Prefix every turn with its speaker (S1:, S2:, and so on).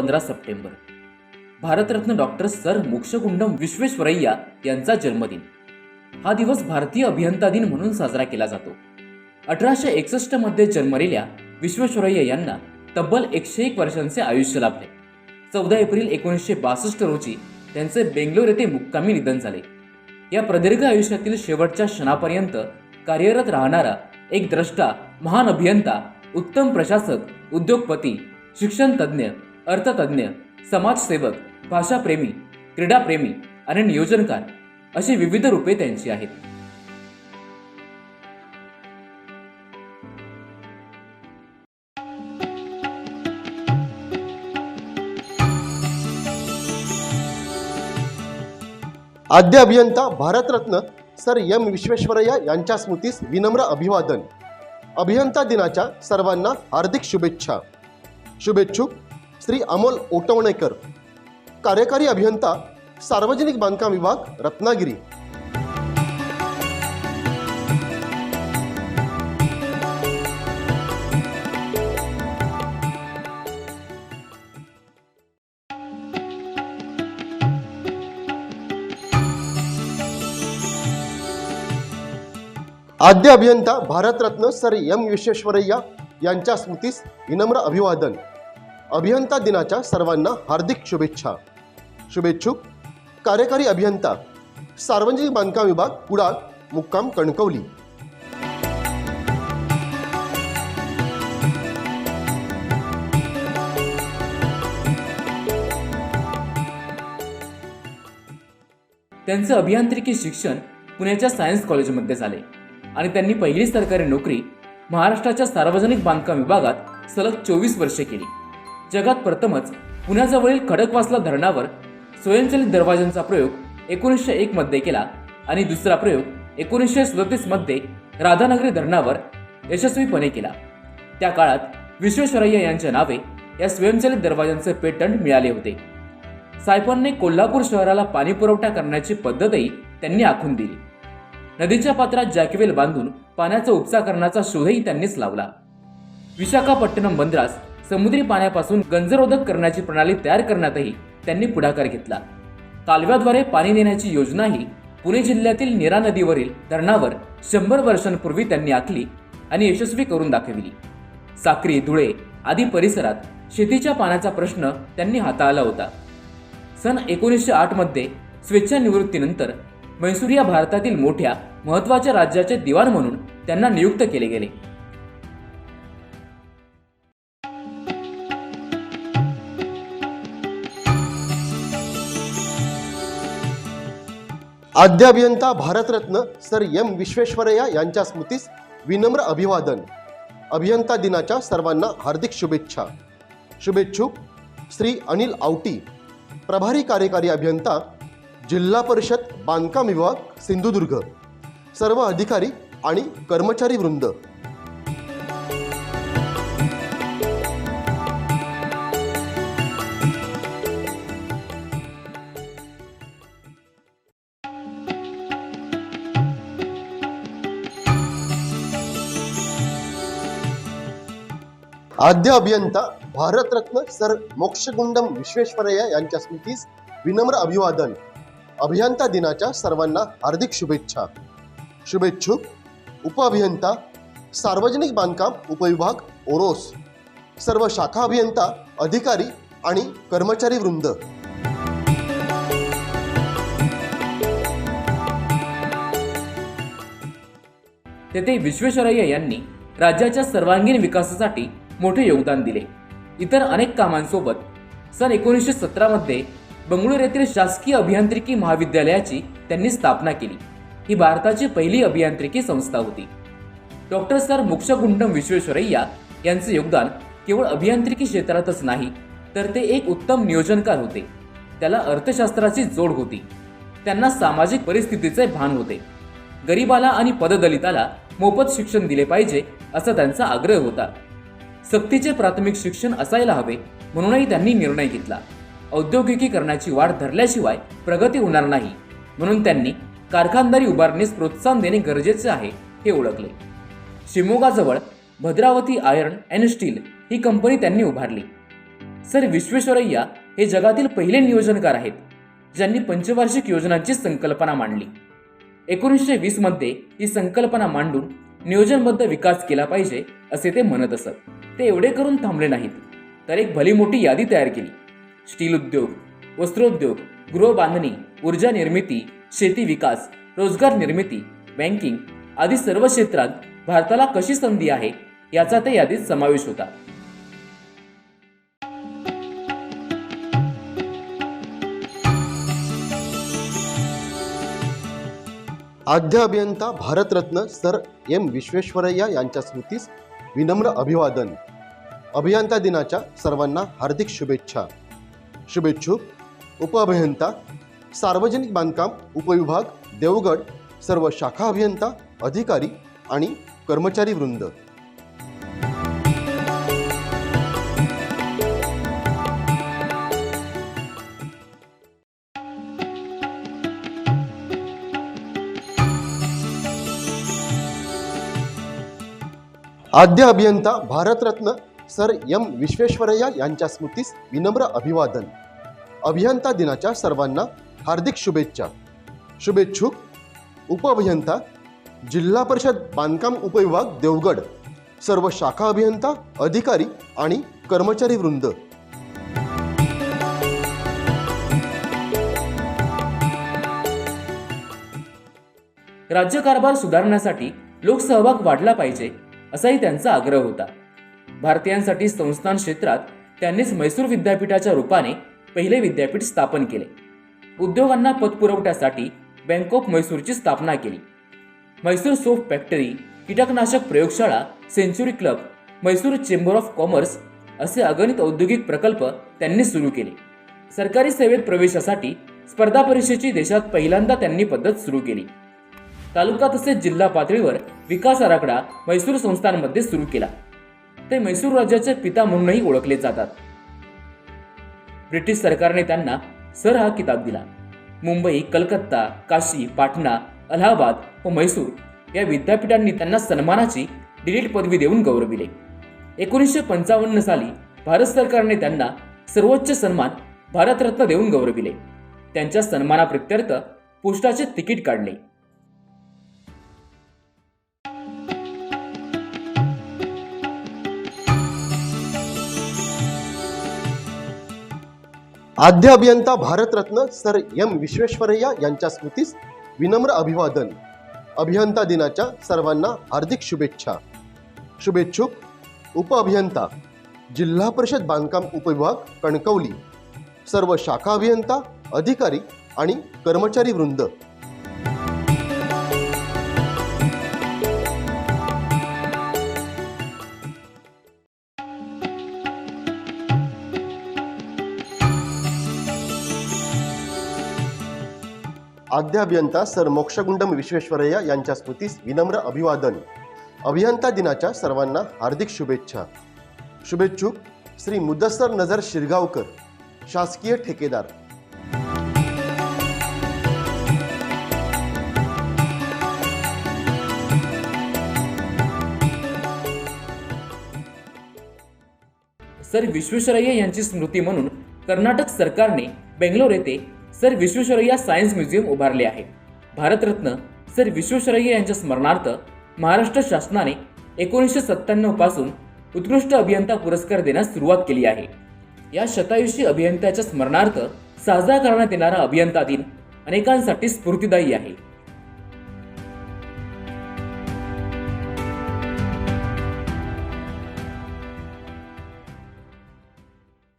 S1: पंधरा September. Bharat Ratna doctor sir Mokshagundam Visvesvaraya यांचा जन्मदिन. हा दिवस भारतीय अभियंता दिन म्हणून साजरा केला जातो. अठराशे एकसष्टमध्ये जन्मलेल्या विश्वेश्वरय्या यांना तब्बल एकशे एक वर्षांचे आयुष्य लाभले. चौदा एप्रिल एकोणीसशे बासष्ट रोजी त्यांचे बेंगलोर येथे मुक्कामी निधन झाले. या प्रदीर्घ आयुष्यातील शेवटच्या क्षणापर्यंत कार्यरत राहणारा एक द्रष्टा महान अभियंता उत्तम प्रशासक उद्योगपती शिक्षण तज्ज्ञ अर्थतज्ज्ञ समाजसेवक भाषाप्रेमी क्रीडाप्रेमी आणि नियोजनकार अशी विविध रूपे त्यांची आहेत.
S2: आद्य अभियंता भारतरत्न सर एम विश्वेश्वरय्या यांच्या स्मृतीस विनम्र अभिवादन. अभियंता दिनाच्या सर्वांना हार्दिक शुभेच्छा. शुभेच्छुक श्री अमोल ओटवणेकर कार्यकारी अभियंता सार्वजनिक बांधकाम विभाग रत्नागिरी. आद्य अभियंता भारतरत्न सर एम विश्वेश्वरय्या यांच्या स्मृतीस विनम्र अभिवादन. अभियंता दिनाच्या सर्वांना हार्दिक शुभेच्छा. शुभेच्छुक कार्यकारी अभियंता सार्वजनिक बांधकाम विभाग कुडाळ मुक्काम कणकवली.
S1: त्यांचं अभियांत्रिकी शिक्षण पुण्याच्या सायन्स कॉलेजमध्ये झाले. आणि त्यांनी पहिली सरकारी नोकरी महाराष्ट्राच्या सार्वजनिक बांधकाम विभागात सलग चोवीस वर्षे केली. जगात प्रथमच पुण्याजवळील खडकवासला धरणावर स्वयंचलित दरवाजांचा प्रयोग एकोणीसशे एक मध्ये केला आणि दुसरा प्रयोग एकोणीसशे सदतीसमध्ये राधानगरी धरणावर यशस्वीपणे केला. त्या काळात विश्वेश्वरय्या यांच्या नावे या स्वयंचलित दरवाजांचे पेटंट मिळाले होते. सायपनने कोल्हापूर शहराला पाणी पुरवठा करण्याची पद्धतही त्यांनी आखून दिली. नदीच्या पात्रात जॅकवेल बांधून पाण्याचा उपसा करण्याचा शोधही त्यांनीच लावला. विशाखापट्टणम बंदरास समुद्री पाण्यापासून गंजरोधक करण्याची प्रणाली तयार करण्यातही त्यांनी पुढाकार घेतला. कालव्याद्वारे पाणी नेण्याची योजनाही पुणे जिल्ह्यातील नीरा नदीवरील धरणावर शंभर वर्षांपूर्वी त्यांनी आखली आणि यशस्वी करून दाखविली. साक्री धुळे आदी परिसरात शेतीच्या पाण्याचा प्रश्न त्यांनी हाताळला होता. सन एकोणीसशे आठमध्ये स्वेच्छानिवृत्तीनंतर म्हैसूर या भारतातील मोठ्या महत्त्वाच्या राज्याचे दिवाण म्हणून त्यांना नियुक्त केले गेले.
S2: आद्य अभियंता भारतरत्न सर एम विश्वेश्वरय्या यांच्या स्मृतीस विनम्र अभिवादन. अभियंता दिनाच्या सर्वांना हार्दिक शुभेच्छा. शुभेच्छुक श्री अनिल आवटी प्रभारी कार्यकारी अभियंता जिल्हा परिषद बांधकाम विभाग सिंधुदुर्ग सर्व अधिकारी आणि कर्मचारी वृंद. आद्य अभियंता भारतरत्न सर मोक्षगुंडम विश्वेश्वरय्या यांच्या स्मृतीस विनम्र अभिवादन. अभियंता दिनाच्या सर्वांना हार्दिक शुभेच्छा. शुभेच्छुक उपअभियंता सार्वजनिक बांधकाम उपविभाग ओरोस. सर्व शाखा अभियंता अधिकारी आणि कर्मचारी वृंद.
S1: तेथे विश्वेश्वरय्या यांनी राज्याच्या सर्वांगीण विकासासाठी मोठे योगदान दिले. इतर अनेक कामांसोबत सन एकोणीसशे सतरामध्ये बंगळूर येथील शासकीय अभियांत्रिकी महाविद्यालयाची त्यांनी स्थापना केली. ही भारताची पहिली अभियांत्रिकी संस्था होती. डॉक्टर सर मोक्षगुंडम विश्वेश्वरय्या यांचे योगदान केवळ अभियांत्रिकी क्षेत्रातच नाही तर ते एक उत्तम नियोजनकार होते. त्याला अर्थशास्त्राची जोड होती. त्यांना सामाजिक परिस्थितीचे भान होते. गरिबाला आणि पददलिताला मोफत शिक्षण दिले पाहिजे असा त्यांचा आग्रह होता. सक्तीचे प्राथमिक शिक्षण असायला हवे म्हणूनही त्यांनी निर्णय घेतला. औद्योगिकीकरणाची वाढ धरल्याशिवाय प्रगती होणार नाही म्हणून त्यांनी कारखानदारी उभारणीस प्रोत्साहन देणे गरजेचे आहे हे ओळखले. शिमोगाजवळ भद्रावती आयर्न अँड स्टील ही कंपनी त्यांनी उभारली. सर विश्वेश्वरय्या हे जगातील पहिले नियोजनकार आहेत ज्यांनी पंचवार्षिक योजनांची संकल्पना मांडली. एकोणीसशे वीसमध्ये ही संकल्पना मांडून नियोजनबद्ध विकास केला पाहिजे असे ते म्हणत असत. ते एवढे करून थांबले नाहीत. तर एक भली मोठी यादी तयार केली. स्टील उद्योग वस्त्रोद्योग गृहबांधणी ऊर्जा निर्मिती शेती विकास रोजगार निर्मिती बँकिंग आदी सर्व क्षेत्रात भारताला कशी संधी आहे याचा त्या यादीत समावेश होता.
S2: आद्य अभियंता भारतरत्न सर एम विश्वेश्वरय्या यांच्या स्मृतीस विनम्र अभिवादन. अभियंता दिनाच्या सर्वांना हार्दिक शुभेच्छा. शुभेच्छुक उपअभियंता सार्वजनिक बांधकाम उपविभाग देवगड सर्व शाखा अभियंता अधिकारी आणि कर्मचारी वृंद. आद्य अभियंता भारतरत्न सर एम विश्वेश्वरय्या यांच्या स्मृतीस विनम्र अभिवादन. अभियंता दिनाच्या सर्वांना हार्दिक शुभेच्छा. शुभेच्छुक उपअभियंता जिल्हा परिषद बांधकाम उपविभाग देवगड सर्व शाखा अभियंता अधिकारी आणि कर्मचारी वृंद.
S1: राज्यकारभार सुधारण्यासाठी लोकसहभाग वाढला पाहिजे असाही त्यांचा आग्रह होता. भारतीयांसाठी संस्थान क्षेत्रात त्यांनीच म्हैसूर विद्यापीठाच्या रूपाने पहिले विद्यापीठ स्थापन केले. उद्योगांना पतपुरवठ्यासाठी बँक ऑफ म्हैसूरची स्थापना केली. म्हैसूर सोप फॅक्टरी कीटकनाशक प्रयोगशाळा century club Mysore chamber of commerce असे अगणित औद्योगिक प्रकल्प त्यांनी सुरू केले. सरकारी सेवेत प्रवेशासाठी स्पर्धा परीक्षेची देशात पहिल्यांदा त्यांनी पद्धत सुरू केली. तालुका तसेच जिल्हा पातळीवर विकास आराखडा म्हैसूर संस्थांमध्ये सुरू केला. ते म्हैसूर राज्याचे पिता म्हणूनही ओळखले जातात. ब्रिटिश सरकारने त्यांना सर हा किताब दिला. मुंबई कलकत्ता काशी पाटणा अलाहाबाद व म्हैसूर या विद्यापीठांनी त्यांना सन्मानाची डिलीट पदवी देऊन गौरविले. एकोणीसशे पंचावन्न साली भारत सरकारने त्यांना सर्वोच्च सन्मान भारतरत्न देऊन गौरविले. त्यांच्या सन्मानाप्रित्यर्थ पोस्टाचे तिकीट काढले.
S2: आद्य अभियंता भारतरत्न सर एम विश्वेश्वरय्या यांच्या स्मृतीस विनम्र अभिवादन. अभियंता दिनाच्या सर्वांना हार्दिक शुभेच्छा. शुभेच्छुक उपअभियंता जिल्हा परिषद बांधकाम उपविभाग कणकवली. सर्व शाखा अभियंता अधिकारी आणि कर्मचारी वृंद. आद्य अभियंता सर मोक्षगुंडम विश्वेश्वरय्या यांच्या स्मृतीस विनम्र अभिवादन. अभियंता दिनाच्या सर्वांना हार्दिक शुभेच्छा. शुभेच्छुक श्री मुदस्सर नजर शिरगावकर शासकीय ठेकेदार.
S1: सर विश्वेश्वरय्या यांची स्मृती म्हणून कर्नाटक सरकारने बेंगलोर येथे सर विश्वेश्वरय्या सायन्स म्युझियम उभारले आहे. भारतरत्न सर विश्वेश्वरय्या यांच्या स्मरणार्थ महाराष्ट्र शासनाने एकोणीसशे सत्त्याण्णवपासून उत्कृष्ट अभियंता पुरस्कार देण्यास सुरुवात केली आहे. या शतायुषी अभियंत्याच्या स्मरणार्थ साजरा करण्यात येणारा अभियंता दिन अनेकांसाठी स्फूर्तिदायी आहे.